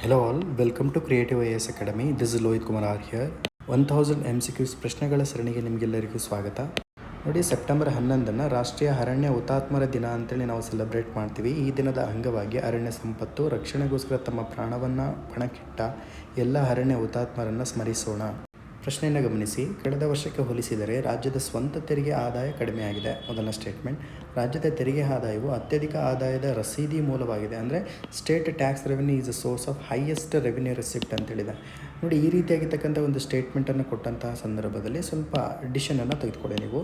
Hello all, welcome to Creative IAS Academy. This is Kumar here. Here one thousand M C Qs ಪ್ರಶ್ನೆಗಳ ಸರಣಿಗೆ ನಿಮಗೆಲ್ಲರಿಗೂ ಸ್ವಾಗತ ನೋಡಿ September ಹನ್ನೊಂದನ್ನು ರಾಷ್ಟ್ರೀಯ ಅರಣ್ಯ ಹುತಾತ್ಮರ ದಿನ ಅಂತೇಳಿ ನಾವು ಸೆಲೆಬ್ರೇಟ್ ಮಾಡ್ತೀವಿ ಈ ದಿನದ ಅಂಗವಾಗಿ ಅರಣ್ಯ ಸಂಪತ್ತು ರಕ್ಷಣೆಗೋಸ್ಕರ ತಮ್ಮ ಪ್ರಾಣವನ್ನು ಪಣಕ್ಕಿಟ್ಟ ಎಲ್ಲ ಅರಣ್ಯ ಹುತಾತ್ಮರನ್ನು ಸ್ಮರಿಸೋಣ ಪ್ರಶ್ನೆಯನ್ನು ಗಮನಿಸಿ. ಕಳೆದ ವರ್ಷಕ್ಕೆ ಹೋಲಿಸಿದರೆ ರಾಜ್ಯದ ಸ್ವಂತ ತೆರಿಗೆ ಆದಾಯ ಕಡಿಮೆಯಾಗಿದೆ. ಮೊದಲ ಸ್ಟೇಟ್ಮೆಂಟ್. ರಾಜ್ಯದ ತೆರಿಗೆ ಆದಾಯವು ಅತ್ಯಧಿಕ ಆದಾಯದ ರಸೀದಿ ಮೂಲವಾಗಿದೆ. ಅಂದರೆ state tax revenue is a source of highest revenue receipt ಅಂತೇಳಿದೆ. ನೋಡಿ, ಈ ರೀತಿಯಾಗಿರ್ತಕ್ಕಂಥ ಒಂದು ಸ್ಟೇಟ್ಮೆಂಟನ್ನು ಕೊಟ್ಟಂತಹ ಸಂದರ್ಭದಲ್ಲಿ ಸ್ವಲ್ಪ ಡಿಶನನ್ನು ತೆಗೆದುಕೊಳ್ಳಿ ನೀವು.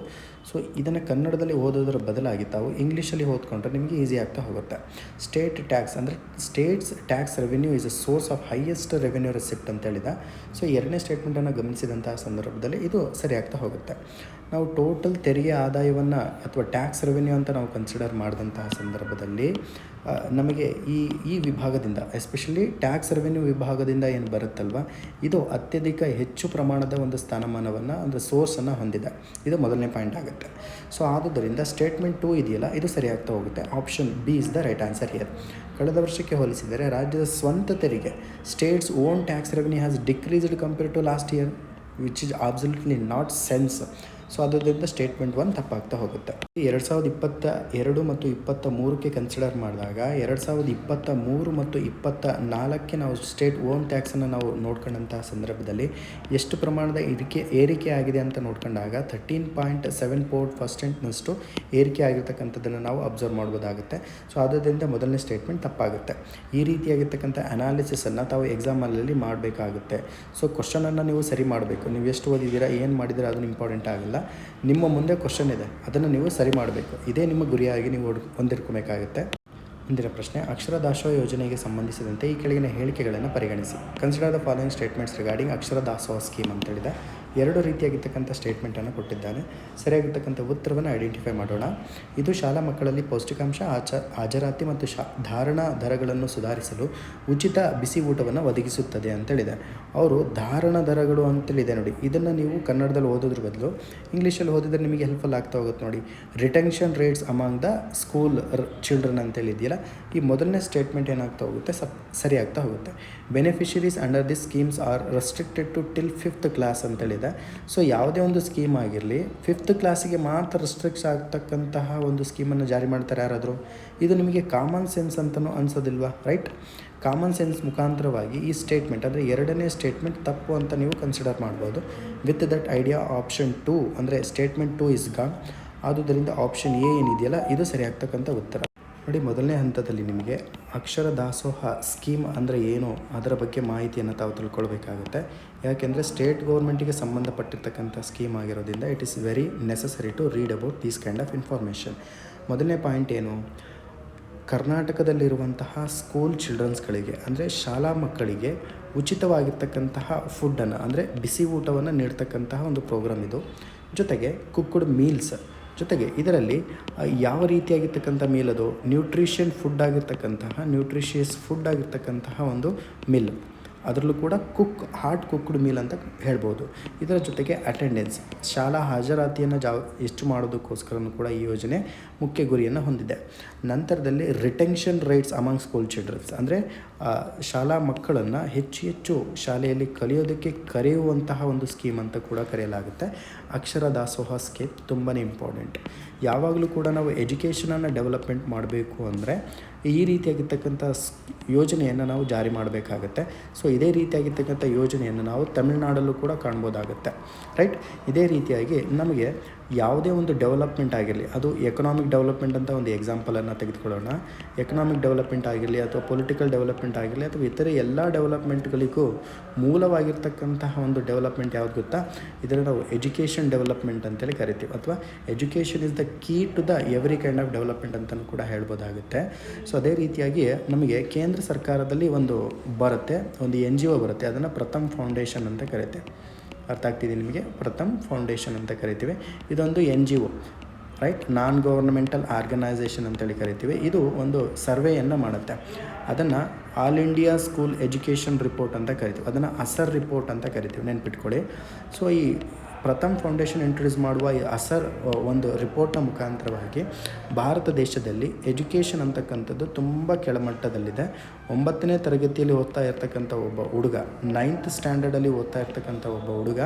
ಸೊ ಇದನ್ನು ಕನ್ನಡದಲ್ಲಿ ಓದೋದರ ಬದಲಾಗಿ ತಾವು ಇಂಗ್ಲೀಷಲ್ಲಿ ಓದ್ಕೊಂಡ್ರೆ ನಿಮಗೆ ಈಸಿ ಆಗ್ತಾ ಹೋಗುತ್ತೆ. ಸ್ಟೇಟ್ ಟ್ಯಾಕ್ಸ್ ಅಂದರೆ states tax revenue is a source of highest revenue receipt ಅಂತ ಹೇಳಿದ. ಸೊ ಎರಡನೇ ಸ್ಟೇಟ್ಮೆಂಟನ್ನು ಗಮನಿಸಿದಂತಹ ಸಂದರ್ಭದಲ್ಲಿ ಇದು ಸರಿ ಆಗ್ತಾ ಹೋಗುತ್ತೆ. ನಾವು ಟೋಟಲ್ ತೆರಿಗೆ ಆದಾಯವನ್ನು ಅಥವಾ ಟ್ಯಾಕ್ಸ್ ರೆವೆನ್ಯೂ ಅಂತ ನಾವು ಕನ್ಸಿಡರ್ ಮಾಡಿದಂತಹ ಸಂದರ್ಭದಲ್ಲಿ ನಮಗೆ ಈ ಈ ವಿಭಾಗದಿಂದ ಎಸ್ಪೆಷಲಿ ಟ್ಯಾಕ್ಸ್ ರೆವೆನ್ಯೂ ವಿಭಾಗದಿಂದ ಏನು ಬರುತ್ತಲ್ವ, ಇದು ಅತ್ಯಧಿಕ ಹೆಚ್ಚು ಪ್ರಮಾಣದ ಒಂದು ಸ್ಥಾನಮಾನವನ್ನು, ಅಂದರೆ ಸೋರ್ಸನ್ನು ಹೊಂದಿದೆ. ಇದು ಮೊದಲನೇ ಪಾಯಿಂಟ್ ಆಗುತ್ತೆ. ಸೊ ಆದುದರಿಂದ ಸ್ಟೇಟ್ಮೆಂಟ್ ಟೂ ಇದೆಯಲ್ಲ, ಇದು ಸರಿಯಾಗ್ತಾ ಹೋಗುತ್ತೆ. Option B is the right answer here ಕಳೆದ ವರ್ಷಕ್ಕೆ ಹೋಲಿಸಿದರೆ ರಾಜ್ಯದ ಸ್ವಂತ ತೆರಿಗೆ states own tax revenue has decreased compare to last year which is absolutely not sense so ಅದರಿಂದ ಸ್ಟೇಟ್ಮೆಂಟ್ ಒಂದು ತಪ್ಪಾಗ್ತಾ ಹೋಗುತ್ತೆ. ಎರಡು ಸಾವಿರದ ಇಪ್ಪತ್ತ ಎರಡು ಮತ್ತು ಇಪ್ಪತ್ತ ಮೂರಕ್ಕೆ ಕನ್ಸಿಡರ್ ಮಾಡಿದಾಗ, ಎರಡು ಸಾವಿರದ ಇಪ್ಪತ್ತ ಮೂರು ಮತ್ತು ಇಪ್ಪತ್ತ ನಾಲ್ಕಕ್ಕೆ ನಾವು ಸ್ಟೇಟ್ ಓನ್ ಟ್ಯಾಕ್ಸನ್ನು ನಾವು ನೋಡ್ಕೊಂಡಂತಹ ಸಂದರ್ಭದಲ್ಲಿ ಎಷ್ಟು ಪ್ರಮಾಣದ ಇದಕ್ಕೆ ಏರಿಕೆ ಆಗಿದೆ ಅಂತ ನೋಡ್ಕೊಂಡಾಗ ಥರ್ಟೀನ್ ಪಾಯಿಂಟ್ ಸೆವೆನ್ ಫೋರ್ ಪರ್ಸೆಂಟ್ನಷ್ಟು ಏರಿಕೆ ಆಗಿರ್ತಕ್ಕಂಥದ್ದನ್ನು ನಾವು ಅಬ್ಸರ್ವ್ ಮಾಡ್ಬೋದಾಗುತ್ತೆ. ಸೊ ಆದ್ದರಿಂದ ಮೊದಲನೇ ಸ್ಟೇಟ್ಮೆಂಟ್ ತಪ್ಪಾಗುತ್ತೆ. ಈ ರೀತಿಯಾಗಿರ್ತಕ್ಕಂಥ ಅನಾಲಿಸಿಸನ್ನು ತಾವು ಎಕ್ಸಾಮಲ್ಲಿ ಮಾಡಬೇಕಾಗುತ್ತೆ. ಸೊ ಕ್ವಶನನ್ನು ನೀವು ಸರಿ ಮಾಡಬೇಕು. ನೀವು ಎಷ್ಟು ಓದಿದ್ದೀರಾ, ಏನು ಮಾಡಿದ್ದೀರಾ ಅದನ್ನು ಇಂಪಾರ್ಟೆಂಟ್ ಆಗಲ್ಲ. ನಿಮ್ಮ ಮುಂದೆ ಕ್ವಶನ್ ಇದೆ. ಅದನ್ನು ನೀವು ಸರಿ ಮಾಡಬೇಕು. ಇದೇ ನಿಮ್ಮ ಗುರಿಯಾಗಿ ನೀವು ಹೊಂದಿರ್ಕೋಬೇಕಾಗುತ್ತೆ. ಮುಂದಿನ ಪ್ರಶ್ನೆ ಅಕ್ಷರ ದಾಸೋಹ ಯೋಜನೆಗೆ ಸಂಬಂಧಿಸಿದಂತೆ ಈ ಕೆಳಗಿನ ಹೇಳಿಕೆಗಳನ್ನು ಪರಿಗಣಿಸಿ. Consider the following statements regarding Akshara Dasoha scheme ಅಂತೇಳಿದೆ ಎರಡು ರೀತಿಯಾಗಿರ್ತಕ್ಕಂಥ ಸ್ಟೇಟ್ಮೆಂಟನ್ನು ಕೊಟ್ಟಿದ್ದಾನೆ. ಸರಿಯಾಗಿರ್ತಕ್ಕಂಥ ಉತ್ತರವನ್ನು ಐಡೆಂಟಿಫೈ ಮಾಡೋಣ. ಇದು ಶಾಲಾ ಮಕ್ಕಳಲ್ಲಿ ಪೌಷ್ಟಿಕಾಂಶ, ಆಚ, ಹಾಜರಾತಿ ಮತ್ತು ಶಾ, ಧಾರಣಾ ದರಗಳನ್ನು ಸುಧಾರಿಸಲು ಉಚಿತ ಬಿಸಿ ಊಟವನ್ನು ಒದಗಿಸುತ್ತದೆ ಅಂತೇಳಿದೆ ಅವರು ಧಾರಣ ದರಗಳು ಅಂತೇಳಿದೆ ನೋಡಿ. ಇದನ್ನು ನೀವು ಕನ್ನಡದಲ್ಲಿ ಓದೋದ್ರ ಬದಲು, ಇಂಗ್ಲೀಷಲ್ಲಿ ಓದಿದ್ರೆ ನಿಮಗೆ ಹೆಲ್ಪ್ಫುಲ್ ಆಗ್ತಾ ಹೋಗುತ್ತೆ ನೋಡಿ. Retention rates among the school children ಅಂತೇಳಿದೆಯಲ್ಲ, ಈ ಮೊದಲನೇ ಸ್ಟೇಟ್ಮೆಂಟ್ ಏನಾಗ್ತಾ ಹೋಗುತ್ತೆ? ಸಪ್, ಸರಿಯಾಗ್ತಾ ಹೋಗುತ್ತೆ. Beneficiaries under this schemes are restricted to till fifth class ಅಂತೇಳಿದೆ. So ಯಾವುದೇ ಒಂದು ಸ್ಕೀಮ್ ಆಗಿರಲಿ ಫಿಫ್ತ್ ಕ್ಲಾಸಿಗೆ ಮಾತ್ರ ರಿಸ್ಟ್ರಿಕ್ಟ್ಸ್ ಆಗ್ತಕ್ಕಂತಹ ಒಂದು ಸ್ಕೀಮನ್ನು ಜಾರಿ ಮಾಡ್ತಾರೆ ಯಾರಾದರೂ? ಇದು ನಿಮಗೆ ಕಾಮನ್ ಸೆನ್ಸ್ ಅಂತಲೂ ಅನ್ಸೋದಿಲ್ವಾ? ರೈಟ್ ಕಾಮನ್ ಸೆನ್ಸ್ ಮುಖಾಂತರವಾಗಿ ಈ ಸ್ಟೇಟ್ಮೆಂಟ್ ಅಂದರೆ ಎರಡನೇ ಸ್ಟೇಟ್ಮೆಂಟ್ ತಪ್ಪು ಅಂತ ನೀವು ಕನ್ಸಿಡರ್ ಮಾಡ್ಬೋದು. With that idea option two ಅಂದರೆ ಸ್ಟೇಟ್ಮೆಂಟ್ ಟೂ ಇಸ್ ಗಾನ್ ಆದುದರಿಂದ ಆಪ್ಷನ್ ಎ ಏನಿದೆಯಲ್ಲ, ಇದು ಸರಿಯಾಗ್ತಕ್ಕಂಥ ಉತ್ತರ. ನೋಡಿ, ಮೊದಲನೇ ಹಂತದಲ್ಲಿ ನಿಮಗೆ ಅಕ್ಷರ ದಾಸೋಹ ಸ್ಕೀಮ್ ಅಂದರೆ ಏನು? ಅದರ ಬಗ್ಗೆ ಮಾಹಿತಿಯನ್ನು ತಾವು ತಿಳ್ಕೊಳ್ಬೇಕಾಗುತ್ತೆ. ಯಾಕೆಂದರೆ ಸ್ಟೇಟ್ ಗೌರ್ಮೆಂಟಿಗೆ ಸಂಬಂಧಪಟ್ಟಿರ್ತಕ್ಕಂಥ ಸ್ಕೀಮ್ ಆಗಿರೋದ್ರಿಂದ it is very necessary to read about these kind of information ಮೊದಲನೇ ಪಾಯಿಂಟ್ ಏನು? ಕರ್ನಾಟಕದಲ್ಲಿರುವಂತಹ ಸ್ಕೂಲ್ ಚಿಲ್ಡ್ರನ್ಸ್ಗಳಿಗೆ ಅಂದರೆ ಶಾಲಾ ಮಕ್ಕಳಿಗೆ ಉಚಿತವಾಗಿರ್ತಕ್ಕಂತಹ ಫುಡ್ಡನ್ನು ಅಂದರೆ ಬಿಸಿ ಊಟವನ್ನು ನೀಡ್ತಕ್ಕಂತಹ ಒಂದು ಪ್ರೋಗ್ರಾಮ್ ಇದು. ಜೊತೆಗೆ ಕುಕ್ಕುಡ್ ಮೀಲ್ಸ್ ಜೊತೆಗೆ ಇದರಲ್ಲಿ ಯಾವ ರೀತಿಯಾಗಿರ್ತಕ್ಕಂಥ ಮೀಲ್ ಅದು ನ್ಯೂಟ್ರಿಷನ್ ಫುಡ್ ಆಗಿರ್ತಕ್ಕಂತಹ ನ್ಯೂಟ್ರಿಷಿಯಸ್ ಫುಡ್ ಆಗಿರ್ತಕ್ಕಂತಹ ಒಂದು ಮಿಲ್. ಅದರಲ್ಲೂ ಕೂಡ ಕುಕ್ ಹಾರ್ಟ್ ಕುಕ್ಡ್ ಮೀಲ್ ಅಂತ ಹೇಳ್ಬೋದು. ಇದರ ಜೊತೆಗೆ ಅಟೆಂಡೆನ್ಸ್ ಶಾಲಾ ಹಾಜರಾತಿಯನ್ನು ಜಾ ಹೆಚ್ಚು ಮಾಡೋದಕ್ಕೋಸ್ಕರನೂ ಕೂಡ ಈ ಯೋಜನೆ ಮುಖ್ಯ ಗುರಿಯನ್ನು ಹೊಂದಿದೆ. ನಂತರದಲ್ಲಿ retention rights among school childrens ಅಂದರೆ ಶಾಲಾ ಮಕ್ಕಳನ್ನು ಹೆಚ್ಚು ಹೆಚ್ಚು ಶಾಲೆಯಲ್ಲಿ ಕಲಿಯೋದಕ್ಕೆ ಕರೆಯುವಂತಹ ಒಂದು ಸ್ಕೀಮ್ ಅಂತ ಕೂಡ ಕರೆಯಲಾಗುತ್ತೆ. ಅಕ್ಷರ ದಾಸೋಹ ಸ್ಕೀಮ್ ತುಂಬಾ ಇಂಪಾರ್ಟೆಂಟ್ ಯಾವಾಗಲೂ ಕೂಡ ನಾವು ಎಜುಕೇಷನನ್ನು ಡೆವಲಪ್ಮೆಂಟ್ ಮಾಡಬೇಕು ಅಂದರೆ ಈ ರೀತಿಯಾಗಿರ್ತಕ್ಕಂಥ ಯೋಜನೆಯನ್ನು ನಾವು ಜಾರಿ ಮಾಡಬೇಕಾಗತ್ತೆ. ಸೊ, ಇದೇ ರೀತಿಯಾಗಿರ್ತಕ್ಕಂಥ ಯೋಜನೆಯನ್ನು ನಾವು ತಮಿಳುನಾಡಲ್ಲೂ ಕೂಡ ಕಾಣ್ಬೋದಾಗುತ್ತೆ. ರೈಟ್? ಇದೇ ರೀತಿಯಾಗಿ ನಮಗೆ ಯಾವುದೇ ಒಂದು ಡೆವಲಪ್ಮೆಂಟ್ ಆಗಿರಲಿ, ಅದು ಎಕನಾಮಿಕ್ ಡೆವಲಪ್ಮೆಂಟ್ ಅಂತ ಒಂದು ಎಕ್ಸಾಂಪಲನ್ನು ತೆಗೆದುಕೊಳ್ಳೋಣ. ಎಕನಾಮಿಕ್ ಡೆವಲಪ್ಮೆಂಟ್ ಆಗಿರಲಿ ಅಥವಾ ಪೊಲಿಟಿಕಲ್ ಡೆವಲಪ್ಮೆಂಟ್ ಆಗಿರಲಿ ಅಥವಾ ಇತರೆ ಎಲ್ಲ ಡೆವಲಪ್ಮೆಂಟ್ಗಳಿಗೂ ಮೂಲವಾಗಿರ್ತಕ್ಕಂತಹ ಒಂದು ಡೆವಲಪ್ಮೆಂಟ್ ಯಾವ್ದು ಗೊತ್ತಾ? ಇದನ್ನು ನಾವು ಎಜುಕೇಷನ್ ಡೆವಲಪ್ಮೆಂಟ್ ಅಂತೇಳಿ ಕರಿತೀವಿ. ಅಥವಾ education is the key to the every kind of development ಅಂತಲೂ ಕೂಡ ಹೇಳ್ಬೋದಾಗುತ್ತೆ. ಸೊ ಅದೇ ರೀತಿಯಾಗಿ ನಮಗೆ ಕೇಂದ್ರ ಸರ್ಕಾರದಲ್ಲಿ ಒಂದು ಬರುತ್ತೆ, ಒಂದು ಎನ್ ಜಿ ಒ ಬರುತ್ತೆ. ಅದನ್ನು ಪ್ರಥಮ್ ಫೌಂಡೇಶನ್ ಅಂತ ಕರಿತೇವೆ. ಅರ್ಥ ಆಗ್ತಿದೆ ನಿಮಗೆ? ಪ್ರಥಮ್ ಫೌಂಡೇಶನ್ ಅಂತ ಕರಿತೀವಿ. ಇದೊಂದು N G O right non governmental organisation ಅಂತೇಳಿ ಕರಿತೀವಿ. ಇದು ಒಂದು ಸರ್ವೆಯನ್ನು ಮಾಡುತ್ತೆ. ಅದನ್ನು all India school education report ಅಂತ ಕರಿತೀವಿ. ಅದನ್ನು ಅಸರ್ ರಿಪೋರ್ಟ್ ಅಂತ ಕರಿತೀವಿ. ನೆನ್ಪಿಟ್ಕೊಳ್ಳಿ. ಸೊ ಈ ಪ್ರಥಮ್ ಫೌಂಡೇಶನ್ ಇಂಟ್ರೊಡ್ಯೂಸ್ ಮಾಡುವ ಈ ಅಸರ್ ಒಂದು ರಿಪೋರ್ಟ್ನ ಮುಖಾಂತರವಾಗಿ ಭಾರತ ದೇಶದಲ್ಲಿ ಎಜುಕೇಷನ್ ಅಂತಕ್ಕಂಥದ್ದು ತುಂಬ ಕೆಳಮಟ್ಟದಲ್ಲಿದೆ. ಒಂಬತ್ತನೇ ತರಗತಿಯಲ್ಲಿ ಓದ್ತಾ ಇರ್ತಕ್ಕಂಥ ಒಬ್ಬ ಹುಡುಗ, ನೈನ್ತ್ ಸ್ಟ್ಯಾಂಡರ್ಡಲ್ಲಿ ಓದ್ತಾ ಇರ್ತಕ್ಕಂಥ ಒಬ್ಬ ಹುಡುಗ,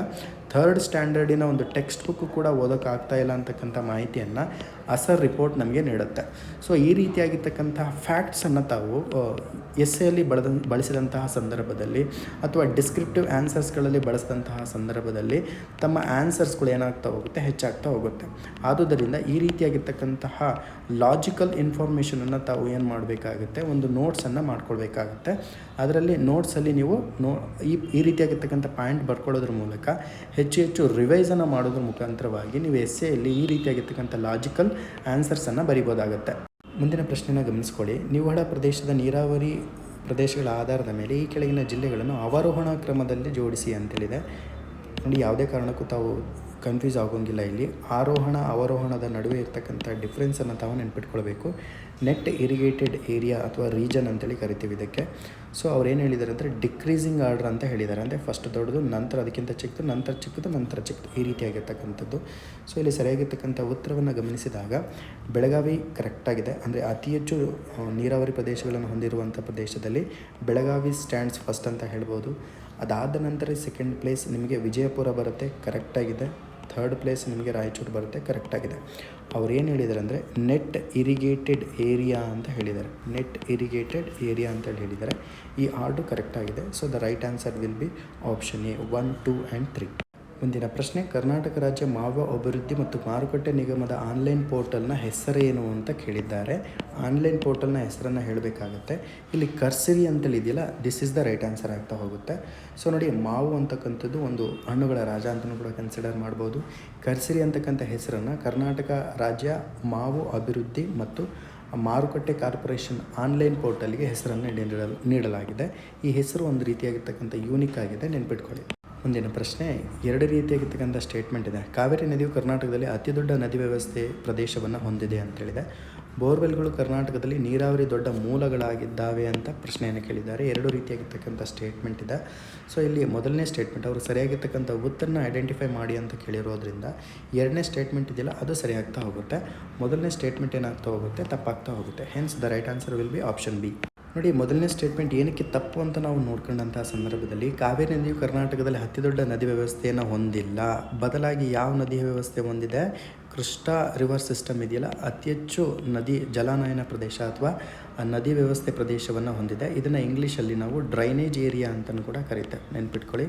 ಥರ್ಡ್ ಸ್ಟ್ಯಾಂಡರ್ಡಿನ ಒಂದು ಟೆಕ್ಸ್ಟ್ ಬುಕ್ ಕೂಡ ಓದೋಕ್ಕಾಗ್ತಾ ಇಲ್ಲ ಅಂತಕ್ಕಂಥ ಮಾಹಿತಿಯನ್ನು ಅಸರ್ ರಿಪೋರ್ಟ್ ನಮಗೆ ನೀಡುತ್ತೆ. ಸೊ ಈ ರೀತಿಯಾಗಿರ್ತಕ್ಕಂತಹ ಫ್ಯಾಕ್ಟ್ಸನ್ನು ತಾವು ಎಸ್ ಎಲ್ಲಿ ಬಳದ, ಬಳಸಿದಂತಹ ಸಂದರ್ಭದಲ್ಲಿ ಅಥವಾ ಡಿಸ್ಕ್ರಿಪ್ಟಿವ್ ಆನ್ಸರ್ಸ್ಗಳಲ್ಲಿ ಬಳಸಿದಂತಹ ಸಂದರ್ಭದಲ್ಲಿ ತಮ್ಮ ಆನ್ಸರ್ಸ್ಗಳು ಏನಾಗ್ತಾ ಹೋಗುತ್ತೆ, ಹೆಚ್ಚಾಗ್ತಾ ಹೋಗುತ್ತೆ. ಆದುದರಿಂದ ಈ ರೀತಿಯಾಗಿರ್ತಕ್ಕಂತಹ ಲಾಜಿಕಲ್ ಇನ್ಫಾರ್ಮೇಷನನ್ನು ತಾವು ಏನು ಮಾಡಬೇಕಾಗುತ್ತೆ, ಒಂದು ನೋಟ್ಸನ್ನು ಮಾಡ್ಕೊಳ್ಬೇಕಾಗುತ್ತೆ. ಅದರಲ್ಲಿ ನೋಟ್ಸಲ್ಲಿ ನೀವು ನೋ, ಈ ಈ ರೀತಿಯಾಗಿರ್ತಕ್ಕಂಥ ಪಾಯಿಂಟ್ ಬರ್ಕೊಳ್ಳೋದ್ರ ಮೂಲಕ ಹೆಚ್ಚು ಹೆಚ್ಚು ರಿವೈಸನ್ನು ಮಾಡೋದ್ರ ಮುಖಾಂತರವಾಗಿ ನೀವು ಎಸ್ ಎಲ್ಲಿ ಈ ರೀತಿಯಾಗಿರ್ತಕ್ಕಂಥ ಲಾಜಿಕಲ್ ಆನ್ಸರ್ಸನ್ನು ಬರಿಬೋದಾಗುತ್ತೆ. ಮುಂದಿನ ಪ್ರಶ್ನೆನ ಗಮನಿಸ್ಕೊಳ್ಳಿ. ನಿವ್ವಳ ಪ್ರದೇಶದ ನೀರಾವರಿ ಪ್ರದೇಶಗಳ ಆಧಾರದ ಮೇಲೆ ಈ ಕೆಳಗಿನ ಜಿಲ್ಲೆಗಳನ್ನು ಅವರೋಹಣ ಕ್ರಮದಲ್ಲಿ ಜೋಡಿಸಿ ಅಂತೇಳಿದೆ. ನೋಡಿ, ಯಾವುದೇ ಕಾರಣಕ್ಕೂ ತಾವು ಕನ್ಫ್ಯೂಸ್ ಆಗೋಂಗಿಲ್ಲ ಇಲ್ಲಿ. ಆರೋಹಣ ಅವರೋಹಣದ ನಡುವೆ ಇರ್ತಕ್ಕಂಥ ಡಿಫ್ರೆನ್ಸನ್ನು ತಾವು ನೆನ್ಪಿಟ್ಕೊಳ್ಬೇಕು. ನೆಟ್ ಇರಿಗೇಟೆಡ್ ಏರಿಯಾ ಅಥವಾ ರೀಜನ್ ಅಂತೇಳಿ ಕರಿತೀವಿ ಇದಕ್ಕೆ. ಸೊ ಅವ್ರು ಏನು ಹೇಳಿದ್ದಾರೆ ಅಂದರೆ ಡಿಕ್ರೀಸಿಂಗ್ ಆರ್ಡರ್ ಅಂತ ಹೇಳಿದ್ದಾರೆ ಅಂದರೆ ಫಸ್ಟ್ ದೊಡ್ಡದು, ನಂತರ ಅದಕ್ಕಿಂತ ಚಿಕ್ಕದು, ನಂತರ ಚಿಕ್ಕದು ನಂತರ ಚಿಕ್ಕದು ಈ ರೀತಿಯಾಗಿರ್ತಕ್ಕಂಥದ್ದು. ಸೊ ಇಲ್ಲಿ ಸರಿಯಾಗಿರ್ತಕ್ಕಂಥ ಉತ್ತರವನ್ನು ಗಮನಿಸಿದಾಗ ಬೆಳಗಾವಿ ಕರೆಕ್ಟಾಗಿದೆ ಅಂದರೆ ಅತಿ ಹೆಚ್ಚು ನೀರಾವರಿ ಪ್ರದೇಶಗಳನ್ನು ಹೊಂದಿರುವಂಥ ಪ್ರದೇಶದಲ್ಲಿ ಬೆಳಗಾವಿ ಸ್ಟ್ಯಾಂಡ್ಸ್ ಫಸ್ಟ್ ಅಂತ ಹೇಳ್ಬೋದು. ಅದಾದ ನಂತರ ಸೆಕೆಂಡ್ ಪ್ಲೇಸ್ ನಿಮಗೆ ವಿಜಯಪುರ ಬರುತ್ತೆ. ಕರೆಕ್ಟಾಗಿದೆ ಥರ್ಡ್ ಪ್ಲೇಸ್ ನಿಮಗೆ ರಾಯಚೂರು ಬರುತ್ತೆ ಕರೆಕ್ಟಾಗಿದೆ ಅವ್ರು ಏನು ಹೇಳಿದ್ದಾರೆ ಅಂದರೆ ನೆಟ್ ಇರಿಗೇಟೆಡ್ ಏರಿಯಾ ಅಂತ ಹೇಳಿದ್ದಾರೆ ನೆಟ್ ಇರಿಗೇಟೆಡ್ ಏರಿಯಾ ಅಂತ ಹೇಳಿದ್ದಾರೆ ಈ order ಕರೆಕ್ಟಾಗಿದೆ so the right answer will be option A one two and three ಮುಂದಿನ ಪ್ರಶ್ನೆ, ಕರ್ನಾಟಕ ರಾಜ್ಯ ಮಾವು ಅಭಿವೃದ್ಧಿ ಮತ್ತು ಮಾರುಕಟ್ಟೆ ನಿಗಮದ ಆನ್ಲೈನ್ ಪೋರ್ಟಲ್ನ ಹೆಸರೇನು ಅಂತ ಕೇಳಿದ್ದಾರೆ. ಆನ್ಲೈನ್ ಪೋರ್ಟಲ್ನ ಹೆಸರನ್ನು ಹೇಳಬೇಕಾಗುತ್ತೆ. ಇಲ್ಲಿ ಕರ್ಸರಿ ಅಂತೇಳಿ ಇದೆಯಲ್ಲ this is the right answer ಆಗ್ತಾ ಹೋಗುತ್ತೆ. ಸೊ ನೋಡಿ, ಮಾವು ಅಂತಕ್ಕಂಥದ್ದು ಒಂದು ಹಣ್ಣುಗಳ ರಾಜ ಅಂತಲೂ ಕೂಡ ಕನ್ಸಿಡರ್ ಮಾಡ್ಬೋದು. ಕರ್ಸರಿ ಅಂತಕ್ಕಂಥ ಹೆಸರನ್ನು ಕರ್ನಾಟಕ ರಾಜ್ಯ ಮಾವು ಅಭಿವೃದ್ಧಿ ಮತ್ತು ಮಾರುಕಟ್ಟೆ ಕಾರ್ಪೊರೇಷನ್ ಆನ್ಲೈನ್ ಪೋರ್ಟಲ್ಗೆ ಹೆಸರನ್ನು ನೀಡಲ, ನೀಡಲಾಗಿದೆ. ಈ ಹೆಸರು ಒಂದು ರೀತಿಯಾಗಿರ್ತಕ್ಕಂಥ ಯೂನಿಕ್ ಆಗಿದೆ, ನೆನ್ಪಿಟ್ಕೊಳ್ಳಿ. ಮುಂದಿನ ಪ್ರಶ್ನೆ, ಎರಡು ರೀತಿಯಾಗಿರ್ತಕ್ಕಂಥ ಸ್ಟೇಟ್ಮೆಂಟ್ ಇದೆ. ಕಾವೇರಿ ನದಿಯು ಕರ್ನಾಟಕದಲ್ಲಿ ಅತಿ ದೊಡ್ಡ ನದಿ ವ್ಯವಸ್ಥೆ ಪ್ರದೇಶವನ್ನು ಹೊಂದಿದೆ ಅಂತೇಳಿದೆ ಬೋರ್ವೆಲ್ಗಳು ಕರ್ನಾಟಕದಲ್ಲಿ ನೀರಾವರಿ ದೊಡ್ಡ ಮೂಲಗಳಾಗಿದ್ದಾವೆ ಅಂತ ಪ್ರಶ್ನೆಯನ್ನು ಕೇಳಿದ್ದಾರೆ. ಎರಡು ರೀತಿಯಾಗಿರ್ತಕ್ಕಂಥ ಸ್ಟೇಟ್ಮೆಂಟ್ ಇದೆ. ಸೊ ಇಲ್ಲಿ ಮೊದಲನೇ ಸ್ಟೇಟ್ಮೆಂಟ್ ಅವರು ಸರಿಯಾಗಿರ್ತಕ್ಕಂಥ ಉತ್ತರನ ಐಡೆಂಟಿಫೈ ಮಾಡಿ ಅಂತ ಕೇಳಿರೋದ್ರಿಂದ ಎರಡನೇ ಸ್ಟೇಟ್ಮೆಂಟ್ ಇದೆಯಲ್ಲ, ಅದು ಸರಿಯಾಗ್ತಾ ಹೋಗುತ್ತೆ. ಮೊದಲನೇ ಸ್ಟೇಟ್ಮೆಂಟ್ ಏನಾಗ್ತಾ ಹೋಗುತ್ತೆ? ತಪ್ಪಾಗ್ತಾ ಹೋಗುತ್ತೆ. Hence the right answer will be option B ನೋಡಿ, ಮೊದಲನೇ ಸ್ಟೇಟ್ಮೆಂಟ್ ಏನಕ್ಕೆ ತಪ್ಪು ಅಂತ ನಾವು ನೋಡ್ಕೊಂಡಂತಹ ಸಂದರ್ಭದಲ್ಲಿ ಕಾವೇರಿ ನದಿಯು ಕರ್ನಾಟಕದಲ್ಲಿ ಅತಿ ದೊಡ್ಡ ನದಿ ವ್ಯವಸ್ಥೆಯನ್ನು ಹೊಂದಿಲ್ಲ. ಬದಲಾಗಿ ಯಾವ ನದಿ ವ್ಯವಸ್ಥೆ ಹೊಂದಿದೆ? ಕೃಷ್ಣಾ ರಿವರ್ ಸಿಸ್ಟಮ್ ಇದೆಯಲ್ಲ, ಅತಿ ಹೆಚ್ಚು ನದಿ ಜಲಾನಯನ ಪ್ರದೇಶ ಅಥವಾ ನದಿ ವ್ಯವಸ್ಥೆ ಪ್ರದೇಶವನ್ನು ಹೊಂದಿದೆ. ಇದನ್ನು ಇಂಗ್ಲೀಷಲ್ಲಿ ನಾವು ಡ್ರೈನೇಜ್ ಏರಿಯಾ ಅಂತಲೂ ಕೂಡ ಕರೀತೇವೆ ನೆನ್ಪಿಟ್ಕೊಳ್ಳಿ.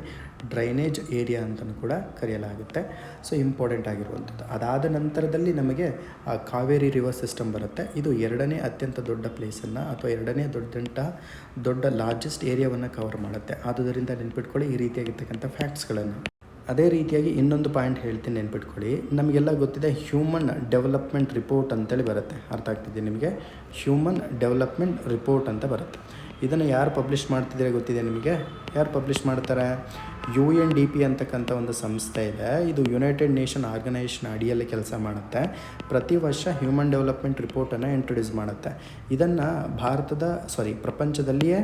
ಡ್ರೈನೇಜ್ ಏರಿಯಾ ಅಂತಲೂ ಕೂಡ ಕರೆಯಲಾಗುತ್ತೆ. ಸೊ, ಇಂಪಾರ್ಟೆಂಟ್ ಆಗಿರುವಂಥದ್ದು. ಅದಾದ ನಂತರದಲ್ಲಿ ನಮಗೆ ಆ ಕಾವೇರಿ ರಿವರ್ ಸಿಸ್ಟಮ್ ಬರುತ್ತೆ. ಇದು ಎರಡನೇ ಅತ್ಯಂತ ದೊಡ್ಡ ಪ್ಲೇಸನ್ನು ಅಥವಾ ಎರಡನೇ ದೊಡ್ಡಂಥ ದೊಡ್ಡ ಲಾರ್ಜೆಸ್ಟ್ ಏರಿಯಾವನ್ನು ಕವರ್ ಮಾಡುತ್ತೆ. ಆದುದರಿಂದ ನೆನ್ಪಿಟ್ಕೊಳ್ಳಿ ಈ ರೀತಿಯಾಗಿರ್ತಕ್ಕಂಥ ಫ್ಯಾಕ್ಟ್ಸ್ಗಳನ್ನು ಅದೇ ರೀತಿಯಾಗಿ ಇನ್ನೊಂದು ಪಾಯಿಂಟ್ ಹೇಳ್ತೀನಿ ನೆನ್ಪಿಟ್ಕೊಳ್ಳಿ. ನಮಗೆಲ್ಲ ಗೊತ್ತಿದೆ ಹ್ಯೂಮನ್ ಡೆವಲಪ್ಮೆಂಟ್ ರಿಪೋರ್ಟ್ ಅಂತೇಳಿ ಬರುತ್ತೆ. ಅರ್ಥ ಆಗ್ತಿದೆ ನಿಮಗೆ? ಹ್ಯೂಮನ್ ಡೆವಲಪ್ಮೆಂಟ್ ರಿಪೋರ್ಟ್ ಅಂತ ಬರುತ್ತೆ. ಇದನ್ನು ಯಾರು ಪಬ್ಲಿಷ್ ಮಾಡ್ತಿದ್ದಾರೆ ಗೊತ್ತಿದೆ ನಿಮಗೆ? ಯಾರು ಪಬ್ಲಿಷ್ ಮಾಡ್ತಾರೆ? ಯು ಎನ್ ಡಿ ಪಿ ಅಂತಕ್ಕಂಥ ಒಂದು ಸಂಸ್ಥೆ ಇದೆ. ಇದು ಯುನೈಟೆಡ್ ನೇಷನ್ ಆರ್ಗನೈಸೇಷನ್ ಅಡಿಯಲ್ಲಿ ಕೆಲಸ ಮಾಡುತ್ತೆ. ಪ್ರತಿ ವರ್ಷ ಹ್ಯೂಮನ್ ಡೆವಲಪ್ಮೆಂಟ್ ರಿಪೋರ್ಟನ್ನು ಇಂಟ್ರೊಡ್ಯೂಸ್ ಮಾಡುತ್ತೆ. ಇದನ್ನು ಭಾರತದ ಸಾರಿ ಪ್ರಪಂಚದಲ್ಲಿಯೇ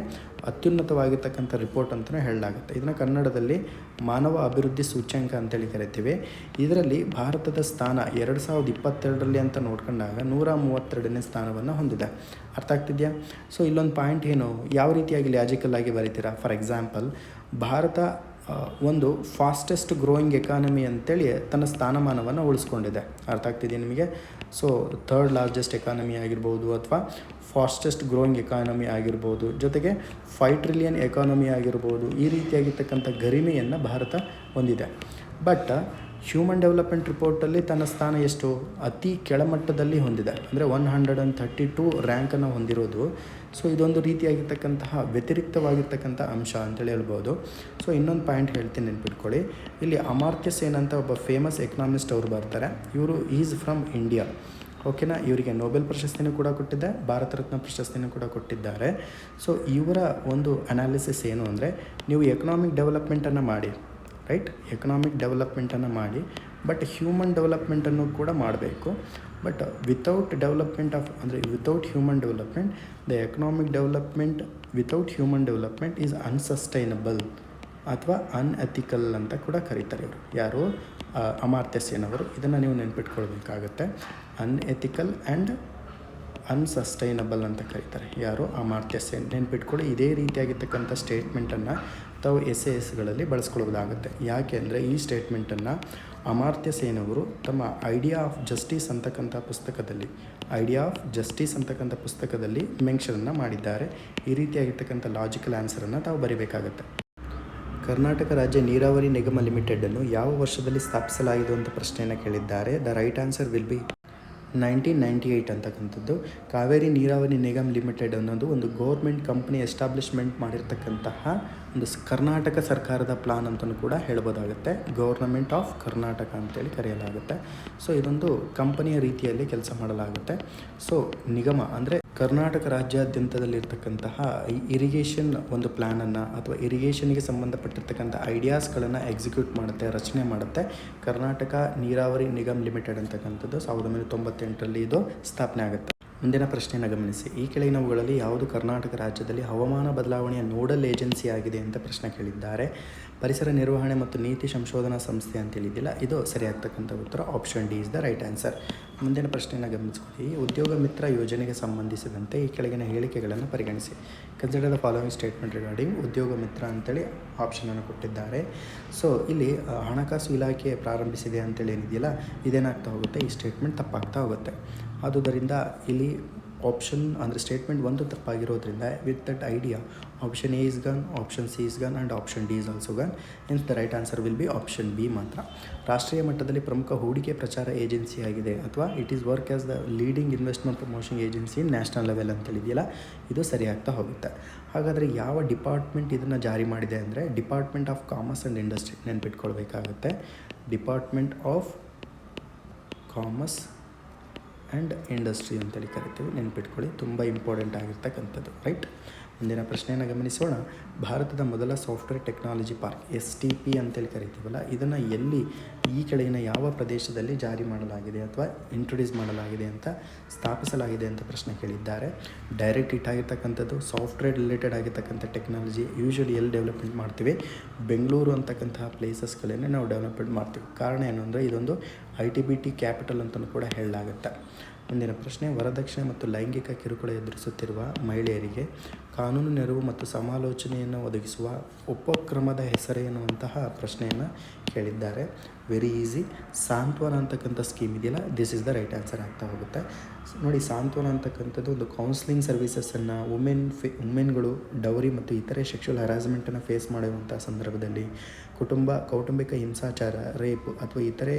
ಅತ್ಯುನ್ನತವಾಗಿರ್ತಕ್ಕಂಥ ರಿಪೋರ್ಟ್ ಅಂತಲೇ ಹೇಳಲಾಗುತ್ತೆ. ಇದನ್ನು ಕನ್ನಡದಲ್ಲಿ ಮಾನವ ಅಭಿವೃದ್ಧಿ ಸೂಚ್ಯಂಕ ಅಂತೇಳಿ ಕರಿತೀವಿ. ಇದರಲ್ಲಿ ಭಾರತದ ಸ್ಥಾನ ಎರಡು ಸಾವಿರದ ಇಪ್ಪತ್ತೆರಡರಲ್ಲಿ ಅಂತ ನೋಡ್ಕೊಂಡಾಗ ನೂರ ಮೂವತ್ತೆರಡನೇ ಸ್ಥಾನವನ್ನು ಹೊಂದಿದೆ. ಅರ್ಥ ಆಗ್ತಿದೆಯಾ? ಸೊ ಇಲ್ಲೊಂದು ಪಾಯಿಂಟ್ ಏನು? ಯಾವ ರೀತಿಯಾಗಿ ಲಾಜಿಕಲ್ ಆಗಿ ಬರೀತೀರಾ? ಫಾರ್ ಎಕ್ಸಾಂಪಲ್ ಭಾರತ ಒಂದು ಫಾಸ್ಟೆಸ್ಟ್ ಗ್ರೋಯಿಂಗ್ ಎಕಾನಮಿ ಅಂತೇಳಿ ತನ್ನ ಸ್ಥಾನಮಾನವನ್ನು ಉಳಿಸ್ಕೊಂಡಿದೆ. ಅರ್ಥ ಆಗ್ತಿದೆಯಾ ನಿಮಗೆ? ಸೊ ಥರ್ಡ್ ಲಾರ್ಜೆಸ್ಟ್ ಎಕಾನಮಿ ಆಗಿರ್ಬೋದು ಅಥವಾ ಫಾಸ್ಟೆಸ್ಟ್ ಗ್ರೋಯಿಂಗ್ ಎಕಾನಮಿ ಆಗಿರ್ಬೋದು, ಜೊತೆಗೆ ಫೈವ್ ಟ್ರಿಲಿಯನ್ ಎಕಾನಮಿ ಆಗಿರ್ಬೋದು, ಈ ರೀತಿಯಾಗಿರ್ತಕ್ಕಂಥ ಗರಿಮೆಯನ್ನು ಭಾರತ ಹೊಂದಿದೆ. ಬಟ್ ಹ್ಯೂಮನ್ ಡೆವಲಪ್ಮೆಂಟ್ ರಿಪೋರ್ಟಲ್ಲಿ ತನ್ನ ಸ್ಥಾನ ಎಷ್ಟು? ಅತಿ ಕೆಳಮಟ್ಟದಲ್ಲಿ ಹೊಂದಿದೆ. ಅಂದರೆ one hundred and thirty two ರ್ಯಾಂಕನ್ನು ಹೊಂದಿರೋದು. ಸೊ ಇದೊಂದು ರೀತಿಯಾಗಿರ್ತಕ್ಕಂತಹ ವ್ಯತಿರಿಕ್ತವಾಗಿರ್ತಕ್ಕಂಥ ಅಂಶ ಅಂತೇಳಿ ಹೇಳ್ಬೋದು. ಸೊ ಇನ್ನೊಂದು ಪಾಯಿಂಟ್ ಹೇಳ್ತೀನಿ ನೆನ್ಪಿಟ್ಕೊಳ್ಳಿ. ಇಲ್ಲಿ ಅಮಾರ್ತ್ಯ ಸೇನ್ ಅಂತ ಒಬ್ಬ ಫೇಮಸ್ ಎಕನಾಮಿಸ್ಟ್ ಅವರು ಬರ್ತಾರೆ. ಇವರು ಈಸ್ ಫ್ರಮ್ ಇಂಡಿಯಾ. ಓಕೆನಾ ಇವರಿಗೆ ನೋಬೆಲ್ ಪ್ರಶಸ್ತಿನೂ ಕೂಡ ಕೊಟ್ಟಿದ್ದೆ, ಭಾರತ ರತ್ನ ಪ್ರಶಸ್ತಿನೂ ಕೂಡ ಕೊಟ್ಟಿದ್ದಾರೆ. ಸೊ ಇವರ ಒಂದು ಅನಾಲಿಸಿಸ್ ಏನು ಅಂದರೆ, ನೀವು ಎಕನಾಮಿಕ್ ಡೆವಲಪ್ಮೆಂಟನ್ನು ಮಾಡಿ ರೈಟ್ ಎಕನಾಮಿಕ್ ಡೆವಲಪ್ಮೆಂಟನ್ನು ಮಾಡಿ ಬಟ್ ಹ್ಯೂಮನ್ ಡೆವಲಪ್ಮೆಂಟನ್ನು ಕೂಡ ಮಾಡಬೇಕು. ಬಟ್ ವಿತೌಟ್ ಡೆವಲಪ್ಮೆಂಟ್ ಆಫ್ ಅಂದರೆ without human development the economic development without human development is unsustainable ಅಥವಾ ಅನ್ಎಥಿಕಲ್ ಅಂತ ಕೂಡ ಕರೀತಾರೆ ಇವರು. ಯಾರು? ಅಮಾರ್ತ್ಯ ಸೇನ್ ಅವರು ಇದನ್ನು ನೀವು ನೆನ್ಪಿಟ್ಕೊಳ್ಬೇಕಾಗತ್ತೆ. ಅನ್ಎಥಿಕಲ್ ಆ್ಯಂಡ್ ಅನ್ಸಸ್ಟೈನಬಲ್ ಅಂತ ಕರೀತಾರೆ. ಯಾರು? ಅಮಾರ್ತ್ಯ ಸೇನ್. ನೆನ್ಪಿಟ್ಕೊಳ್ಳಿ, ಇದೇ ರೀತಿಯಾಗಿರ್ತಕ್ಕಂಥ ಸ್ಟೇಟ್ಮೆಂಟನ್ನು ತಾವು ಎಸ್ ಎ ಎಸ್ಗಳಲ್ಲಿ ಬಳಸ್ಕೊಳ್ಬೋದಾಗುತ್ತೆ. ಯಾಕೆ ಅಂದರೆ ಈ ಸ್ಟೇಟ್ಮೆಂಟನ್ನು ಅಮಾರ್ತ್ಯ ಸೇನ್ ಅವರು ತಮ್ಮ ಐಡಿಯಾ ಆಫ್ ಜಸ್ಟಿಸ್ ಅಂತಕ್ಕಂಥ ಪುಸ್ತಕದಲ್ಲಿ, ಐಡಿಯಾ ಆಫ್ ಜಸ್ಟಿಸ್ ಅಂತಕ್ಕಂಥ ಪುಸ್ತಕದಲ್ಲಿ ಮೆನ್ಷನನ್ನು ಮಾಡಿದ್ದಾರೆ. ಈ ರೀತಿಯಾಗಿರ್ತಕ್ಕಂಥ ಲಾಜಿಕಲ್ ಆನ್ಸರನ್ನು ತಾವು ಬರೀಬೇಕಾಗತ್ತೆ. ಕರ್ನಾಟಕ ರಾಜ್ಯ ನೀರಾವರಿ ನಿಗಮ ಲಿಮಿಟೆಡನ್ನು ಯಾವ ವರ್ಷದಲ್ಲಿ ಸ್ಥಾಪಿಸಲಾಗಿದೆ ಅಂತ ಪ್ರಶ್ನೆಯನ್ನು ಕೇಳಿದ್ದಾರೆ. The right answer will be nineteen ninety eight ಅಂತಕ್ಕಂಥದ್ದು. ಕಾವೇರಿ ನೀರಾವರಿ ನಿಗಮ್ ಲಿಮಿಟೆಡ್ ಅನ್ನೋದು ಒಂದು ಗೌರ್ಮೆಂಟ್ ಕಂಪ್ನಿ ಎಸ್ಟಾಬ್ಲಿಷ್ಮೆಂಟ್ ಮಾಡಿರ್ತಕ್ಕಂತಹ ಒಂದು ಕರ್ನಾಟಕ ಸರ್ಕಾರದ ಪ್ಲಾನ್ ಅಂತಲೂ ಕೂಡ ಹೇಳ್ಬೋದಾಗುತ್ತೆ. ಗೌರ್ನಮೆಂಟ್ ಆಫ್ ಕರ್ನಾಟಕ ಅಂತೇಳಿ ಕರೆಯಲಾಗುತ್ತೆ. ಸೊ ಇದೊಂದು ಕಂಪನಿಯ ರೀತಿಯಲ್ಲಿ ಕೆಲಸ ಮಾಡಲಾಗುತ್ತೆ. ಸೊ ನಿಗಮ ಅಂದರೆ ಕರ್ನಾಟಕ ರಾಜ್ಯಾದ್ಯಂತದಲ್ಲಿರ್ತಕ್ಕಂತಹ ಇರಿಗೇಷನ್ ಒಂದು ಪ್ಲ್ಯಾನನ್ನು ಅಥವಾ ಇರಿಗೇಷನ್ಗೆ ಸಂಬಂಧಪಟ್ಟಿರ್ತಕ್ಕಂಥ ಐಡಿಯಾಸ್ಗಳನ್ನು ಎಕ್ಸಿಕ್ಯೂಟ್ ಮಾಡುತ್ತೆ, ರಚನೆ ಮಾಡುತ್ತೆ. ಕರ್ನಾಟಕ ನೀರಾವರಿ ನಿಗಮ್ ಲಿಮಿಟೆಡ್ ಅಂತಕ್ಕಂಥದ್ದು ಸಾವಿರದ ಒಂಬೈನೂರ ತೊಂಬತ್ತೆಂಟರಲ್ಲಿ ಇದು ಸ್ಥಾಪನೆ ಆಗುತ್ತೆ. ಮುಂದಿನ ಪ್ರಶ್ನೆಯನ್ನು ಗಮನಿಸಿ. ಈ ಕೆಳಗಿನವುಗಳಲ್ಲಿ ಯಾವುದು ಕರ್ನಾಟಕ ರಾಜ್ಯದಲ್ಲಿ ಹವಾಮಾನ ಬದಲಾವಣೆಯ ನೋಡಲ್ ಏಜೆನ್ಸಿ ಆಗಿದೆ ಅಂತ ಪ್ರಶ್ನೆ ಕೇಳಿದ್ದಾರೆ. ಪರಿಸರ ನಿರ್ವಹಣೆ ಮತ್ತು ನೀತಿ ಸಂಶೋಧನಾ ಸಂಸ್ಥೆ ಅಂತ ಹೇಳಿದ್ದಿಲ್ಲ. ಇದು ಸರಿಯಾಗ್ತಕ್ಕಂಥ ಉತ್ತರ. Option D is the right answer. ಮುಂದಿನ ಪ್ರಶ್ನೆಯನ್ನು ಗಮನಿಸಿಕೊಳ್ಳಿ. ಉದ್ಯೋಗ ಮಿತ್ರ ಯೋಜನೆಗೆ ಸಂಬಂಧಿಸಿದಂತೆ ಈ ಕೆಳಗಿನ ಹೇಳಿಕೆಗಳನ್ನು ಪರಿಗಣಿಸಿ. Consider the following statement regarding Udyoga Mitra ಅಂತೇಳಿ ಆಪ್ಷನನ್ನು ಕೊಟ್ಟಿದ್ದಾರೆ. ಸೊ ಇಲ್ಲಿ ಹಣಕಾಸು ಇಲಾಖೆ ಪ್ರಾರಂಭಿಸಿದೆ ಅಂತೇಳಿ ಏನಿದೆಯಲ್ಲ ಇದೇನಾಗ್ತಾ ಹೋಗುತ್ತೆ? ಈ ಸ್ಟೇಟ್ಮೆಂಟ್ ತಪ್ಪಾಗ್ತಾ ಹೋಗುತ್ತೆ. ಆದುದರಿಂದ ಇಲ್ಲಿ ಆಪ್ಷನ್ ಅಂದರೆ ಸ್ಟೇಟ್ಮೆಂಟ್ ಒಂದು ತಪ್ಪಾಗಿರೋದ್ರಿಂದ with that idea option A is gone option C is gone and option D is also gone hence the right answer will be option B ಮಾತ್ರ ರಾಷ್ಟ್ರೀಯ ಮಟ್ಟದಲ್ಲಿ ಪ್ರಮುಖ ಹೂಡಿಕೆ ಪ್ರಚಾರ ಏಜೆನ್ಸಿ ಆಗಿದೆ ಅಥವಾ it is work as the leading investment promotion agency national level ಅಂತೇಳಿದೆಯಲ್ಲ ಇದು ಸರಿಯಾಗ್ತಾ ಹೋಗುತ್ತೆ. ಹಾಗಾದರೆ ಯಾವ ಡಿಪಾರ್ಟ್ಮೆಂಟ್ ಇದನ್ನು ಜಾರಿ ಮಾಡಿದೆ ಅಂದರೆ department of commerce and industry ನೆನ್ಪಿಟ್ಕೊಳ್ಬೇಕಾಗುತ್ತೆ. Department of commerce and industry ಅಂತೇಳಿ ಕರಿತೀವಿ, ನೆನ್ಪಿಟ್ಕೊಳ್ಳಿ. ತುಂಬ ಇಂಪಾರ್ಟೆಂಟ್ ಆಗಿರ್ತಕ್ಕಂಥದ್ದು, ರೈಟ್? ಮುಂದಿನ ಪ್ರಶ್ನೆಯನ್ನು ಗಮನಿಸೋಣ. ಭಾರತದ ಮೊದಲ software technology park, S T P ಅಂತೇಳಿ ಕರಿತೀವಲ್ಲ, ಇದನ್ನು ಎಲ್ಲಿ, ಈ ಕೆಳಗಿನ ಯಾವ ಪ್ರದೇಶದಲ್ಲಿ ಜಾರಿ ಮಾಡಲಾಗಿದೆ ಅಥವಾ ಇಂಟ್ರೊಡ್ಯೂಸ್ ಮಾಡಲಾಗಿದೆ ಅಂತ ಸ್ಥಾಪಿಸಲಾಗಿದೆ ಅಂತ ಪ್ರಶ್ನೆ ಕೇಳಿದ್ದಾರೆ. ಡೈರೆಕ್ಟ್ ಇಟ್ ಆಗಿರ್ತಕ್ಕಂಥದ್ದು, ಸಾಫ್ಟ್ವೇರ್ ರಿಲೇಟೆಡ್ ಆಗಿರ್ತಕ್ಕಂಥ ಟೆಕ್ನಾಲಜಿ ಯೂಶ್ವಲಿ ಎಲ್ಲಿ ಡೆವಲಪ್ಮೆಂಟ್ ಮಾಡ್ತೀವಿ? ಬೆಂಗಳೂರು ಅಂತಕ್ಕಂತಹ ಪ್ಲೇಸಸ್ಗಳನ್ನೇ ನಾವು ಡೆವಲಪ್ಮೆಂಟ್ ಮಾಡ್ತೀವಿ. ಕಾರಣ ಏನು ಅಂದರೆ, ಇದೊಂದು I T B T capital ಅಂತಲೂ ಕೂಡ ಹೇಳಲಾಗುತ್ತೆ. ಮುಂದಿನ ಪ್ರಶ್ನೆ, ವರದಕ್ಷಿಣೆ ಮತ್ತು ಲೈಂಗಿಕ ಕಿರುಕುಳ ಎದುರಿಸುತ್ತಿರುವ ಮಹಿಳೆಯರಿಗೆ ಕಾನೂನು ನೆರವು ಮತ್ತು ಸಮಾಲೋಚನೆಯನ್ನು ಒದಗಿಸುವ ಉಪಕ್ರಮದ ಹೆಸರೇನು ಅಂತಹ ಪ್ರಶ್ನೆಯನ್ನು ಕೇಳಿದ್ದಾರೆ. ವೆರಿ ಈಸಿ ಸಾಂತ್ವನ ಅಂತಕ್ಕಂಥ ಸ್ಕೀಮ್ ಇದೆಯಲ್ಲ? This is the right answer ಆಗ್ತಾ ಹೋಗುತ್ತೆ. ನೋಡಿ, ಸಾಂತ್ವನ ಅಂತಕ್ಕಂಥದ್ದು ಒಂದು ಕೌನ್ಸಿಲಿಂಗ್ ಸರ್ವಿಸಸನ್ನು ವುಮೆನ್ ಫೇ ವುಮೆನ್ಗಳು ಡೌರಿ ಮತ್ತು ಇತರೆ ಸೆಕ್ಷುವಲ್ ಹರಾಸ್ಮೆಂಟನ್ನು ಫೇಸ್ ಮಾಡುವಂಥ ಸಂದರ್ಭದಲ್ಲಿ ಕುಟುಂಬ, ಕೌಟುಂಬಿಕ ಹಿಂಸಾಚಾರ ರೇಪ್ ಅಥವಾ ಇತರೆ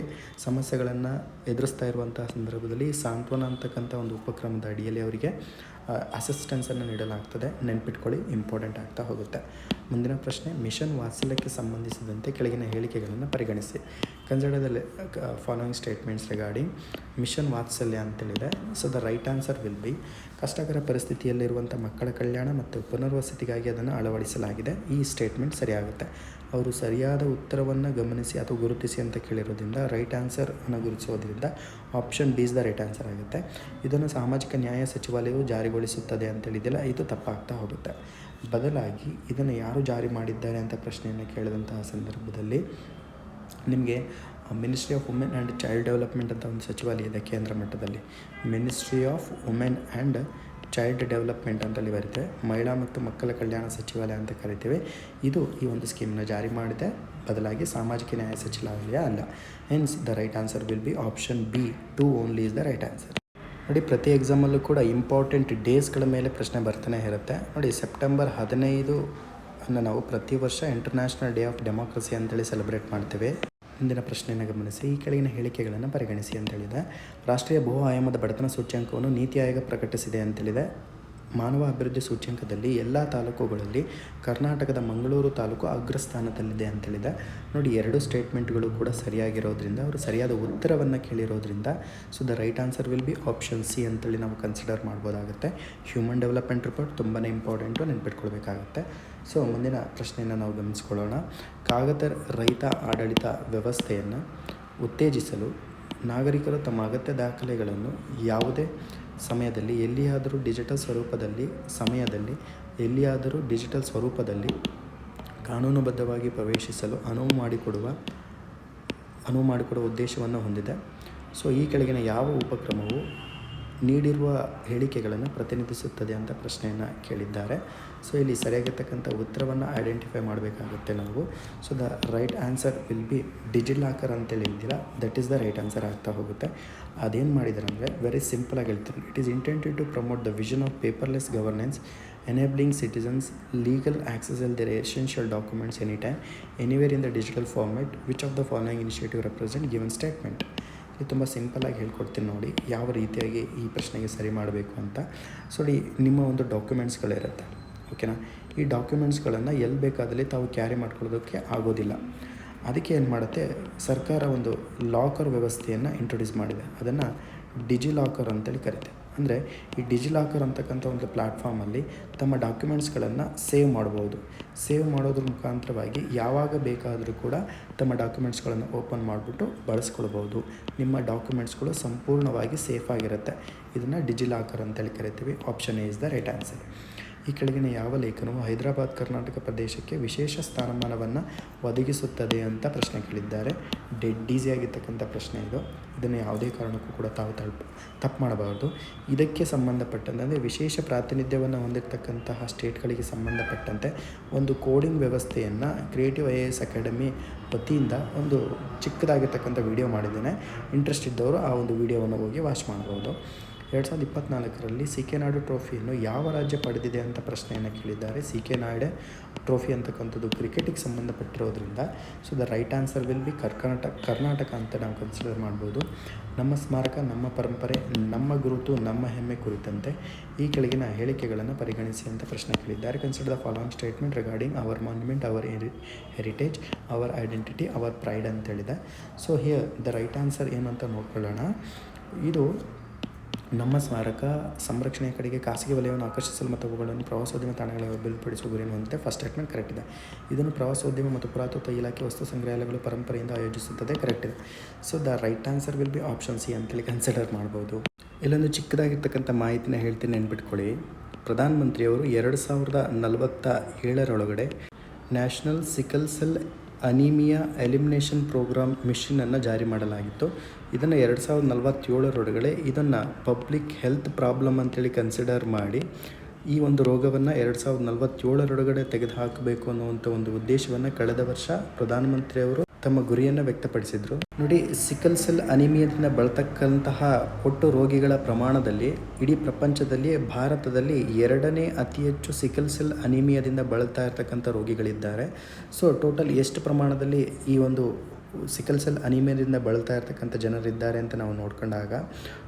ಸಮಸ್ಯೆಗಳನ್ನು ಎದುರಿಸ್ತಾ ಇರುವಂಥ ಸಂದರ್ಭದಲ್ಲಿ ಸಾಂತ್ವನ ಅಂತಕ್ಕಂಥ ಒಂದು ಉಪಕ್ರಮದ ಅಡಿಯಲ್ಲಿ ಅವರಿಗೆ ಅಸಿಸ್ಟೆನ್ಸನ್ನು ನೀಡಲಾಗ್ತದೆ. ನೆನ್ಪಿಟ್ಕೊಳ್ಳಿ ಇಂಪಾರ್ಟೆಂಟ್ ಆಗ್ತಾ ಹೋಗುತ್ತೆ. ಮುಂದಿನ ಪ್ರಶ್ನೆ, ಮಿಷನ್ ವಾತ್ಸಲ್ಯಕ್ಕೆ ಸಂಬಂಧಿಸಿದಂತೆ ಕೆಳಗಿನ ಹೇಳಿಕೆಗಳನ್ನು ಪರಿಗಣಿಸಿ. Consider following statements regarding mission Vatsalya ಅಂತೇಳಿದೆ. So the right answer will be ಕಷ್ಟಕರ ಪರಿಸ್ಥಿತಿಯಲ್ಲಿರುವಂಥ ಮಕ್ಕಳ ಕಲ್ಯಾಣ ಮತ್ತು ಪುನರ್ವಸತಿಗಾಗಿ ಅದನ್ನು ಅಳವಡಿಸಲಾಗಿದೆ. ಈ ಸ್ಟೇಟ್ಮೆಂಟ್ ಸರಿಯಾಗುತ್ತೆ. ಅವರು ಸರಿಯಾದ ಉತ್ತರವನ್ನು ಗಮನಿಸಿ ಅಥವಾ ಗುರುತಿಸಿ ಅಂತ ಕೇಳಿರೋದ್ರಿಂದ ರೈಟ್ ಆನ್ಸರ್ ಅನ್ನು ಗುರುತಿಸೋದ್ರಿಂದ option B is the right answer ಆಗುತ್ತೆ. ಇದನ್ನು ಸಾಮಾಜಿಕ ನ್ಯಾಯ ಸಚಿವಾಲಯವು ಜಾರಿಗೊಳಿಸುತ್ತದೆ ಅಂತೇಳಿದೆಯಲ್ಲ ಇದು ತಪ್ಪಾಗ್ತಾ ಹೋಗುತ್ತೆ. ಬದಲಾಗಿ ಇದನ್ನು ಯಾರು ಜಾರಿ ಮಾಡಿದ್ದಾರೆ ಅಂತ ಪ್ರಶ್ನೆಯನ್ನು ಕೇಳಿದಂತಹ ಸಂದರ್ಭದಲ್ಲಿ ನಿಮಗೆ ministry of women and child development ಅಂತ ಒಂದು ಸಚಿವಾಲಯ ಇದೆ ಕೇಂದ್ರ ಮಟ್ಟದಲ್ಲಿ. Ministry of women and child development ಅಂತಲ್ಲಿ ಬರುತ್ತೆ. ಮಹಿಳಾ ಮತ್ತು ಮಕ್ಕಳ ಕಲ್ಯಾಣ ಸಚಿವಾಲಯ ಅಂತ ಕರಿತೇವೆ. ಇದು ಈ ಒಂದು ಸ್ಕೀಮ್ನ ಜಾರಿ ಮಾಡಿದೆ. ಬದಲಾಗಿ ಸಾಮಾಜಿಕ ನ್ಯಾಯ ಸಚಿವಾಲಯ ಅಲ್ಲ. Hence the right answer will be option B two only is the right answer ನೋಡಿ, ಪ್ರತಿ ಎಕ್ಸಾಮಲ್ಲೂ ಕೂಡ ಇಂಪಾರ್ಟೆಂಟ್ ಡೇಸ್ಗಳ ಮೇಲೆ ಪ್ರಶ್ನೆ ಬರ್ತಾನೆ ಇರುತ್ತೆ. ನೋಡಿ ಸೆಪ್ಟೆಂಬರ್ ಹದಿನೈದು ಅನ್ನು ನಾವು ಪ್ರತಿ ವರ್ಷ ಇಂಟರ್ನ್ಯಾಷನಲ್ ಡೇ ಆಫ್ ಡೆಮೋಕ್ರಸಿ ಅಂತೇಳಿ ಸೆಲೆಬ್ರೇಟ್ ಮಾಡ್ತೇವೆ. ಮುಂದಿನ ಪ್ರಶ್ನೆಯನ್ನು ಗಮನಿಸಿ, ಈ ಕೆಳಗಿನ ಹೇಳಿಕೆಗಳನ್ನು ಪರಿಗಣಿಸಿ ಅಂತೇಳಿದೆ. ರಾಷ್ಟ್ರೀಯ ಭೂ ಆಯಾಮದ ಬಡತನ ಸೂಚ್ಯಂಕವನ್ನು ನೀತಿ ಆಯೋಗ ಪ್ರಕಟಿಸಿದೆ ಅಂತೇಳಿದೆ. ಮಾನವ ಅಭಿವೃದ್ಧಿ ಸೂಚ್ಯಂಕದಲ್ಲಿ ಎಲ್ಲ ತಾಲೂಕುಗಳಲ್ಲಿ ಕರ್ನಾಟಕದ ಮಂಗಳೂರು ತಾಲೂಕು ಅಗ್ರಸ್ಥಾನದಲ್ಲಿದೆ ಅಂತೇಳಿದೆ ನೋಡಿ, ಎರಡು ಸ್ಟೇಟ್ಮೆಂಟ್ಗಳು ಕೂಡ ಸರಿಯಾಗಿರೋದ್ರಿಂದ, ಅವರು ಸರಿಯಾದ ಉತ್ತರವನ್ನು ಕೇಳಿರೋದ್ರಿಂದ so the right answer will be option C ಅಂತೇಳಿ ನಾವು ಕನ್ಸಿಡರ್ ಮಾಡ್ಬೋದಾಗುತ್ತೆ. ಹ್ಯೂಮನ್ ಡೆವಲಪ್ಮೆಂಟ್ ರಿಪೋರ್ಟ್ ತುಂಬಾ ಇಂಪಾರ್ಟೆಂಟು ನೆನ್ಪಿಟ್ಕೊಳ್ಬೇಕಾಗುತ್ತೆ. ಸೊ ಮುಂದಿನ ಪ್ರಶ್ನೆಯನ್ನು ನಾವು ಗಮನಿಸ್ಕೊಳ್ಳೋಣ. ಕಾಗದ ರೈತ ಆಡಳಿತ ವ್ಯವಸ್ಥೆಯನ್ನು ಉತ್ತೇಜಿಸಲು ನಾಗರಿಕರು ತಮ್ಮ ಅಗತ್ಯ ದಾಖಲೆಗಳನ್ನು ಯಾವುದೇ ಸಮಯದಲ್ಲಿ ಎಲ್ಲಿಯಾದರೂ ಡಿಜಿಟಲ್ ಸ್ವರೂಪದಲ್ಲಿ, ಸಮಯದಲ್ಲಿ ಎಲ್ಲಿಯಾದರೂ ಡಿಜಿಟಲ್ ಸ್ವರೂಪದಲ್ಲಿ ಕಾನೂನುಬದ್ಧವಾಗಿ ಪ್ರವೇಶಿಸಲು ಅನುವು ಮಾಡಿಕೊಡುವ ಅನುವು ಮಾಡಿಕೊಡುವ ಉದ್ದೇಶವನ್ನು ಹೊಂದಿದೆ. ಸೊ ಈ ಕೆಳಗಿನ ಯಾವ ಉಪಕ್ರಮವು ನೀಡಿರುವ ಹೇಳಿಕೆಗಳನ್ನು ಪ್ರತಿನಿಧಿಸುತ್ತದೆ ಅಂತ ಪ್ರಶ್ನೆಯನ್ನು ಕೇಳಿದ್ದಾರೆ. ಸೊ ಇಲ್ಲಿ ಸರಿಯಾಗಿರ್ತಕ್ಕಂಥ ಉತ್ತರವನ್ನು ಐಡೆಂಟಿಫೈ ಮಾಡಬೇಕಾಗುತ್ತೆ ನಾವು. So the right answer will be DigiLocker ಅಂತೇಳಿ ಇದ್ದೀರಾ that is the right answer ಆಗ್ತಾ ಹೋಗುತ್ತೆ. ಅದೇನು ಮಾಡಿದ್ದಾರೆ ಅಂದರೆ ವೆರಿ ಸಿಂಪಲಾಗಿ ಹೇಳ್ತಾರೆ it is intended to promote the vision of paperless governance enabling citizens legal legal access their essential documents any time anywhere in the digital format which of the following initiative represent given statement? ಇದು ತುಂಬ ಸಿಂಪಲ್ಲಾಗಿ ಹೇಳ್ಕೊಡ್ತೀನಿ ನೋಡಿ ಯಾವ ರೀತಿಯಾಗಿ ಈ ಪ್ರಶ್ನೆಗೆ ಸರಿ ಮಾಡಬೇಕು ಅಂತ. ಸೊ ನಿಮ್ಮ ಒಂದು ಡಾಕ್ಯುಮೆಂಟ್ಸ್ಗಳಿರುತ್ತೆ, ಓಕೆನಾ? ಈ ಡಾಕ್ಯುಮೆಂಟ್ಸ್ಗಳನ್ನು ಎಲ್ಲಿ ಬೇಕಾದಲ್ಲಿ ತಾವು ಕ್ಯಾರಿ ಮಾಡ್ಕೊಳ್ಳೋದಕ್ಕೆ ಆಗೋದಿಲ್ಲ. ಅದಕ್ಕೆ ಏನು ಮಾಡುತ್ತೆ? ಸರ್ಕಾರ ಒಂದು ಲಾಕರ್ ವ್ಯವಸ್ಥೆಯನ್ನು ಇಂಟ್ರೊಡ್ಯೂಸ್ ಮಾಡಿದೆ. ಅದನ್ನು ಡಿಜಿ ಲಾಕರ್ ಅಂತೇಳಿ ಕರಿತೆ. ಅಂದರೆ ಈ ಡಿಜಿಲಾಕರ್ ಅಂತಕ್ಕಂಥ ಒಂದು ಪ್ಲ್ಯಾಟ್ಫಾರ್ಮಲ್ಲಿ ತಮ್ಮ ಡಾಕ್ಯುಮೆಂಟ್ಸ್ಗಳನ್ನು ಸೇವ್ ಮಾಡ್ಬೋದು. ಸೇವ್ ಮಾಡೋದ್ರ ಮುಖಾಂತರವಾಗಿ ಯಾವಾಗ ಬೇಕಾದರೂ ಕೂಡ ತಮ್ಮ ಡಾಕ್ಯುಮೆಂಟ್ಸ್ಗಳನ್ನು ಓಪನ್ ಮಾಡಿಬಿಟ್ಟು ಬಳಸ್ಕೊಳ್ಬೋದು. ನಿಮ್ಮ ಡಾಕ್ಯುಮೆಂಟ್ಸ್ಗಳು ಸಂಪೂರ್ಣವಾಗಿ ಸೇಫ್ ಆಗಿರುತ್ತೆ. ಇದನ್ನು ಡಿಜಿಲಾಕರ್ ಅಂತೇಳಿ ಕರಿತೀವಿ. Option is the right answer ಈ ಕೆಳಗಿನ ಯಾವ ಲೇಖನವು ಹೈದರಾಬಾದ್ ಕರ್ನಾಟಕ ಪ್ರದೇಶಕ್ಕೆ ವಿಶೇಷ ಸ್ಥಾನಮಾನವನ್ನು ಒದಗಿಸುತ್ತದೆ ಅಂತ ಪ್ರಶ್ನೆ ಕೇಳಿದ್ದಾರೆ. ಡೆಡ್ ಈಸಿ ಆಗಿರ್ತಕ್ಕಂಥ ಪ್ರಶ್ನೆ ಇದು. ಇದನ್ನು ಯಾವುದೇ ಕಾರಣಕ್ಕೂ ಕೂಡ ತಾವು ತಳ್ಪ ತಪ್ಪು ಮಾಡಬಾರ್ದು. ಇದಕ್ಕೆ ಸಂಬಂಧಪಟ್ಟಂತೆ ವಿಶೇಷ ಪ್ರಾತಿನಿಧ್ಯವನ್ನು ಹೊಂದಿರತಕ್ಕಂತಹ ಸ್ಟೇಟ್ಗಳಿಗೆ ಸಂಬಂಧಪಟ್ಟಂತೆ ಒಂದು ಕೋಡಿಂಗ್ ವ್ಯವಸ್ಥೆಯನ್ನು creative I A S academy ವತಿಯಿಂದ ಒಂದು ಚಿಕ್ಕದಾಗಿರ್ತಕ್ಕಂಥ ವಿಡಿಯೋ ಮಾಡಿದ್ದೇನೆ. ಇಂಟ್ರೆಸ್ಟ್ ಇದ್ದವರು ಆ ಒಂದು ವಿಡಿಯೋವನ್ನು ಹೋಗಿ ವಾಚ್ ಮಾಡ್ಬೋದು ಎರಡು ಸಾವಿರದ ಇಪ್ಪತ್ತ್ನಾಲ್ಕರಲ್ಲಿ ಸಿ ಕೆ ನಾಯ್ಡು ಟ್ರೋಫಿಯನ್ನು ಯಾವ ರಾಜ್ಯ ಪಡೆದಿದೆ ಅಂತ ಪ್ರಶ್ನೆಯನ್ನು ಕೇಳಿದ್ದಾರೆ. ಸಿ ಕೆ ನಾಯ್ಡೆ ಟ್ರೋಫಿ ಅಂತಕ್ಕಂಥದ್ದು ಕ್ರಿಕೆಟಿಗೆ ಸಂಬಂಧಪಟ್ಟಿರೋದ್ರಿಂದ. So the right answer will be Karnataka Karnataka ಅಂತ ನಾವು ಕನ್ಸಿಡರ್ ಮಾಡ್ಬೋದು. ನಮ್ಮ ಸ್ಮಾರಕ, ನಮ್ಮ ಪರಂಪರೆ, ನಮ್ಮ ಗುರುತು, ನಮ್ಮ ಹೆಮ್ಮೆ ಕುರಿತಂತೆ ಈ ಕೆಳಗಿನ ಹೇಳಿಕೆಗಳನ್ನು ಪರಿಗಣಿಸಿ ಅಂತ ಪ್ರಶ್ನೆ ಕೇಳಿದ್ದಾರೆ. Consider the following statement regarding our monument our heritage our identity our pride ಅಂತೇಳಿದೆ. So here the right answer ಏನು ಅಂತ ನೋಡ್ಕೊಳ್ಳೋಣ. ಇದು ನಮ್ಮ ಸ್ಮಾರಕ ಸಂರಕ್ಷಣೆಯ ಕಡೆಗೆ ಖಾಸಗಿ ವಲಯವನ್ನು ಆಕರ್ಷಿಸಲು ಮತ್ತು ಅವುಗಳನ್ನು ಪ್ರವಾಸೋದ್ಯಮ ತಾಣಗಳ ಅಭಿವೃದ್ಧಿಪಡಿಸುವ ಗುರಿ ಹೊಂದಿದೆ ಫಸ್ಟ್ ಸ್ಟೇಟ್ಮೆಂಟ್ ಕರೆಕ್ಟ್ ಇದೆ. ಇದನ್ನು ಪ್ರವಾಸೋದ್ಯಮ ಮತ್ತು ಪುರಾತತ್ವ ಇಲಾಖೆ, ವಸ್ತು ಸಂಗ್ರಹಾಲಯಗಳು ಪರಂಪರೆಯಿಂದ ಆಯೋಜಿಸುತ್ತದೆ ಕರೆಕ್ಟ್ ಇದೆ. So the right answer will be option C ಅಂತೇಳಿ ಕನ್ಸಿಡರ್ ಮಾಡ್ಬೋದು. ಇಲ್ಲೊಂದು ಚಿಕ್ಕದಾಗಿರ್ತಕ್ಕಂಥ ಮಾಹಿತಿನ ಹೇಳ್ತೀನಿ ನೆನ್ಪಿಟ್ಕೊಳ್ಳಿ. ಪ್ರಧಾನಮಂತ್ರಿಯವರು ಎರಡು ಸಾವಿರದ ನಲವತ್ತ ಏಳರೊಳಗಡೆ national sickle cell anaemia elimination programme ಮಿಷನನ್ನು ಜಾರಿ ಮಾಡಲಾಗಿತ್ತು. ಇದನ್ನು ಎರಡು ಸಾವಿರದ ನಲವತ್ತೇಳರೊಳಗಡೆ ಇದನ್ನು ಪಬ್ಲಿಕ್ ಹೆಲ್ತ್ ಪ್ರಾಬ್ಲಮ್ ಅಂತೇಳಿ ಕನ್ಸಿಡರ್ ಮಾಡಿ ಈ ಒಂದು ರೋಗವನ್ನು ಎರಡು ಸಾವಿರದ ನಲವತ್ತೇಳರೊಳಗಡೆ ತೆಗೆದುಹಾಕಬೇಕು ಅನ್ನುವಂಥ ಒಂದು ಉದ್ದೇಶವನ್ನು ಕಳೆದ ವರ್ಷ ಪ್ರಧಾನಮಂತ್ರಿಯವರು ತಮ್ಮ ಗುರಿಯನ್ನು ವ್ಯಕ್ತಪಡಿಸಿದರು. ನೋಡಿ, ಸಿಕಲ್ ಸೆಲ್ ಅನಿಮಿಯದಿಂದ ಬಳತಕ್ಕಂತಹ ಒಟ್ಟು ರೋಗಿಗಳ ಪ್ರಮಾಣದಲ್ಲಿ ಇಡೀ ಪ್ರಪಂಚದಲ್ಲಿ, ಭಾರತದಲ್ಲಿ ಎರಡನೇ ಅತಿ ಹೆಚ್ಚು ಸಿಕಲ್ ಸೆಲ್ ಅನಿಮಿಯದಿಂದ ಬಳಲ್ತಾ ಇರ್ತಕ್ಕಂಥ ರೋಗಿಗಳಿದ್ದಾರೆ. ಸೊ, ಟೋಟಲ್ ಎಷ್ಟು ಪ್ರಮಾಣದಲ್ಲಿ ಈ ಒಂದು ಸಿಕಲ್ ಸೆಲ್ ಅನಿಮಿಯದಿಂದ ಬಳಲ್ತಾ ಇರ್ತಕ್ಕಂಥ ಜನರಿದ್ದಾರೆ ಅಂತ ನಾವು ನೋಡ್ಕೊಂಡಾಗ,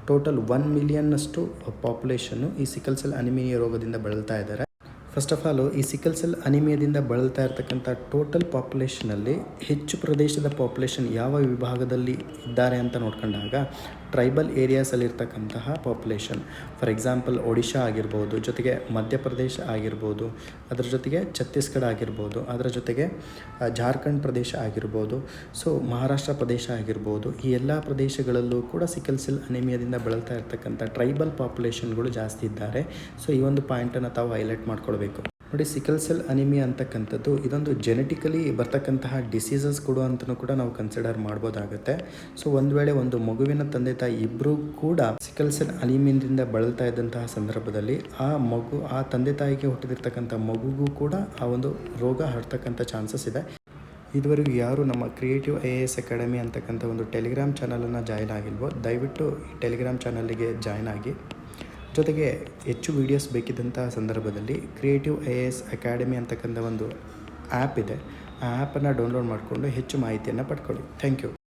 ಟೋಟಲ್ ಒನ್ ಮಿಲಿಯನ್ನಷ್ಟು ಪಾಪ್ಯುಲೇಷನ್ನು ಈ ಸಿಕಲ್ ಸೆಲ್ ಅನಿಮಿಯ ರೋಗದಿಂದ ಬಳಲ್ತಾ ಇದ್ದಾರೆ. ಫಸ್ಟ್ ಆಫ್ ಆಲ್ ಈ ಸಿಕಲ್ ಸೆಲ್ ಅನಿಮಿಯಾದಿಂದ ಬಳಲ್ತಾ ಇರತಕ್ಕಂಥ ಟೋಟಲ್ ಪಾಪ್ಯುಲೇಷನಲ್ಲಿ ಹೆಚ್ಚು ಪ್ರದೇಶದ ಪಾಪ್ಯುಲೇಷನ್ ಯಾವ ವಿಭಾಗದಲ್ಲಿ ಇದ್ದಾರೆ ಅಂತ ನೋಡ್ಕೊಂಡಾಗ ಟ್ರೈಬಲ್ ಏರಿಯಾಸಲ್ಲಿರ್ತಕ್ಕಂತಹ ಪಾಪ್ಯುಲೇಷನ್ ಫಾರ್ ಎಕ್ಸಾಂಪಲ್ ಒಡಿಶಾ ಆಗಿರ್ಬೋದು, ಜೊತೆಗೆ ಮಧ್ಯಪ್ರದೇಶ ಆಗಿರ್ಬೋದು, ಅದರ ಜೊತೆಗೆ ಛತ್ತೀಸ್ಗಢ ಆಗಿರ್ಬೋದು, ಅದರ ಜೊತೆಗೆ ಜಾರ್ಖಂಡ್ ಪ್ರದೇಶ ಆಗಿರ್ಬೋದು ಸೊ ಮಹಾರಾಷ್ಟ್ರ ಪ್ರದೇಶ ಆಗಿರ್ಬೋದು, ಈ ಎಲ್ಲ ಪ್ರದೇಶಗಳಲ್ಲೂ ಕೂಡ ಸಿಕಲ್ ಸೆಲ್ ಅನಿಮಿಯಾದಿಂದ ಬಳಲ್ತಾ ಇರ್ತಕ್ಕಂಥ ಟ್ರೈಬಲ್ ಪಾಪ್ಯುಲೇಷನ್ಗಳು ಜಾಸ್ತಿ ಇದ್ದಾರೆ. ಸೊ ಈ ಒಂದು ಪಾಯಿಂಟನ್ನು ತಾವು ಹೈಲೈಟ್ ಮಾಡ್ಕೊಳ್ಬೇಕು. ನೋಡಿ ಸಿಕಲ್ ಸೆಲ್ ಅನಿಮಿಯಾ ಅಂತಕ್ಕಂಥದ್ದು ಇದೊಂದು ಜೆನೆಟಿಕಲಿ ಬರ್ತಕ್ಕಂತಹ ಡಿಸೀಸಸ್ ಕೊಡು ಅಂತಲೂ ಕೂಡ ನಾವು ಕನ್ಸಿಡರ್ ಮಾಡ್ಬೋದಾಗತ್ತೆ. ಸೊ ಒಂದು ವೇಳೆ ಒಂದು ಮಗುವಿನ ತಂದೆ ತಾಯಿ ಇಬ್ಬರೂ ಕೂಡ ಸಿಕಲ್ ಸೆಲ್ ಅನಿಮಿಯಿಂದ ಬಳಲ್ತಾ ಇದ್ದಂತಹ ಸಂದರ್ಭದಲ್ಲಿ ಆ ಮಗು, ಆ ತಂದೆ ತಾಯಿಗೆ ಹುಟ್ಟಿದಿರ್ತಕ್ಕಂಥ ಮಗುಗೂ ಕೂಡ ಆ ಒಂದು ರೋಗ ಹರಡ್ತಕ್ಕಂಥ ಚಾನ್ಸಸ್ ಇದೆ. ಇದುವರೆಗೂ ಯಾರು ನಮ್ಮ Creative I A S Academy ಅಂತಕ್ಕಂಥ ಒಂದು ಟೆಲಿಗ್ರಾಮ್ ಚಾನಲನ್ನು ಜಾಯ್ನ್ ಆಗಿಲ್ವೋ, ದಯವಿಟ್ಟು ಟೆಲಿಗ್ರಾಮ್ ಚಾನಲ್ಗೆ ಜಾಯ್ನ್ ಆಗಿ. ಜೊತೆಗೆ ಹೆಚ್ಚು ವೀಡಿಯೋಸ್ ಬೇಕಿದ್ದಂಥ ಸಂದರ್ಭದಲ್ಲಿ Creative I A S Academy ಅಂತಕ್ಕಂಥ ಒಂದು ಆ್ಯಪ್ ಇದೆ. ಆ ಆ್ಯಪನ್ನು ಡೌನ್ಲೋಡ್ ಮಾಡಿಕೊಂಡು ಹೆಚ್ಚು ಮಾಹಿತಿಯನ್ನು ಪಡ್ಕೊಳ್ಳಿ. Thank you